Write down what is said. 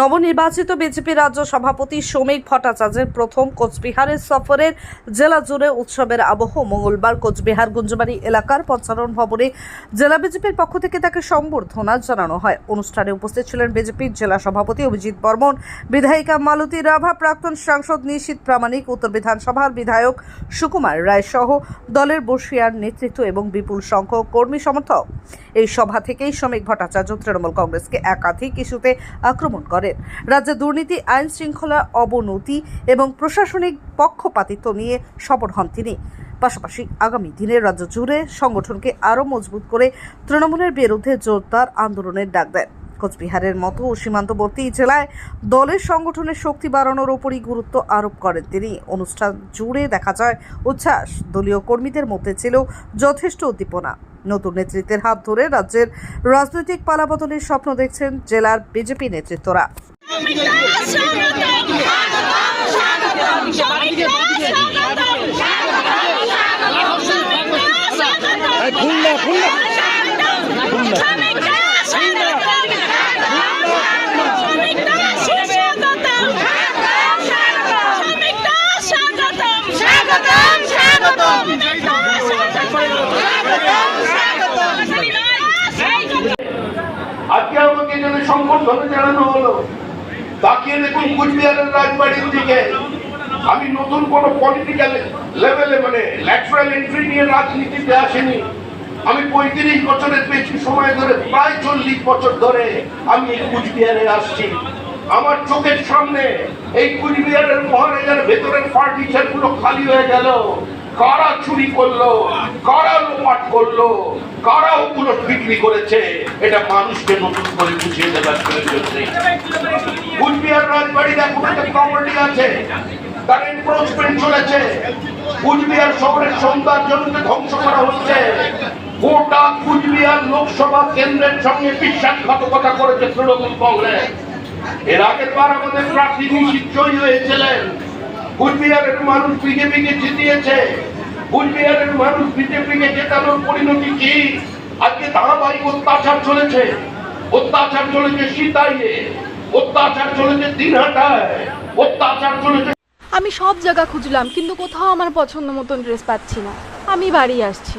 নবনির্বাচিত বিজেপি রাজ্য সভাপতি শ্রমিক ভট্টাচার্যের প্রথম কোচবিহারের সফরের জেলা জুড়ে উৎসবের আবহ মঙ্গলবার কোচবিহার গুঞ্জবাড়ি এলাকার পঞ্চানন ভবনে জেলা বিজেপির পক্ষ থেকে তাকে সম্বর্ধনা জানানো হয়। অনুষ্ঠানে উপস্থিত ছিলেন বিজেপির জেলা সভাপতি অভিজিৎ বর্মন, বিধায়িকা মালতী রাভা, প্রাক্তন সাংসদ নিশীত প্রামাণিক, উত্তর বিধানসভার বিধায়ক সুকুমার রায় সহ দলের বর্ষিয়ার নেতৃত্ব এবং বিপুল সংখ্যক কর্মী সমর্থক। এই সভা থেকেই শ্রমিক ভট্টাচার্য, তৃণমূল কংগ্রেসকে একাধিক ইস্যুতে আক্রমণ করেন। রাজ্যে দুর্নীতি, আইন শৃঙ্খলা অবনতি এবং প্রশাসনিক পক্ষপাতিত্ব নিয়ে সবর হন তিনি। পাশাপাশি আগামী দিনে রাজ্য জুড়ে সংগঠনকে আরও মজবুত করে তৃণমূলের বিরুদ্ধে জোরদার আন্দোলনের ডাক দেন। কোচবিহারের মতো সীমান্তবর্তী জেলায় দলের সংগঠনের শক্তি বাড়ানোর ওপরই গুরুত্ব আরোপ করেন তিনি অনুষ্ঠান জুড়ে দেখা যায় উচ্ছ্বাস দলীয় কর্মীদের মধ্যে ছিল যথেষ্ট উদ্দীপনা নতুন নেতৃত্বের হাত ধরে রাজ্যের রাজনৈতিক পালাবদলের স্বপ্ন দেখছেন জেলার বিজেপি নেতৃত্বরা সংবর্ধনা জানানো হলো। তাকিয়ে দেখুন কুচবিহারের রাজবাড়ির দিকে। আমি নতুন কোন পলিটিক্যাল লেভেলে মানে ল্যাটারাল এন্ট্রি নিয়ে রাজনীতিতে আসেনি। আমি পঁয়ত্রিশ বছরের বেশি সময় ধরে, প্রায় চল্লিশ বছর ধরে আমি এই কুচবিহারে আসছি। আমার চোখের সামনে এই কুচবিহারের মহারাজার ভেতরের ফার্নিচারগুলো খালি হয়ে গেল। কারা চুরি করল? কারা লোপাট করল? কারা ওগুলো বিক্রি করেছে? এটা মানুষকে নতুন করে বুঝিয়ে দেবার প্রয়োজন কুচবিহার রাজবাড়ির এখন একটা প্রপার্টি আছে। তার এনক্রোচমেন্ট চলেছে। কুচবিহার শহরের সৌন্দর্যকে ধ্বংস করা হচ্ছে। গোটা কুচবিহার লোকসভা কেন্দ্রের সঙ্গে বিশ্বাসঘাতকতা করেছে তৃণমূল কংগ্রেস। এর আগের বার আমাদের প্রার্থী নিশ্চিত জয়ী হয়েছিলেন। কুচবিহারের মানুষ বিজেপিকে জিতিয়েছে। কুচবিহারের মানুষ বিজেপিকে জেতানোর পরিণতি কি? আজকে ধারাবাহিক অত্যাচার চলেছে। অত্যাচার চলেছে সীতাইয়ে অত্যাচার চলেছে দিনহাটায়, অত্যাচার চলেছে আমি সব জায়গা খুঁজলাম, কিন্তু কোথাও আমার পছন্দ মতন ড্রেস পাচ্ছি না। আমি বাড়ি আসছি।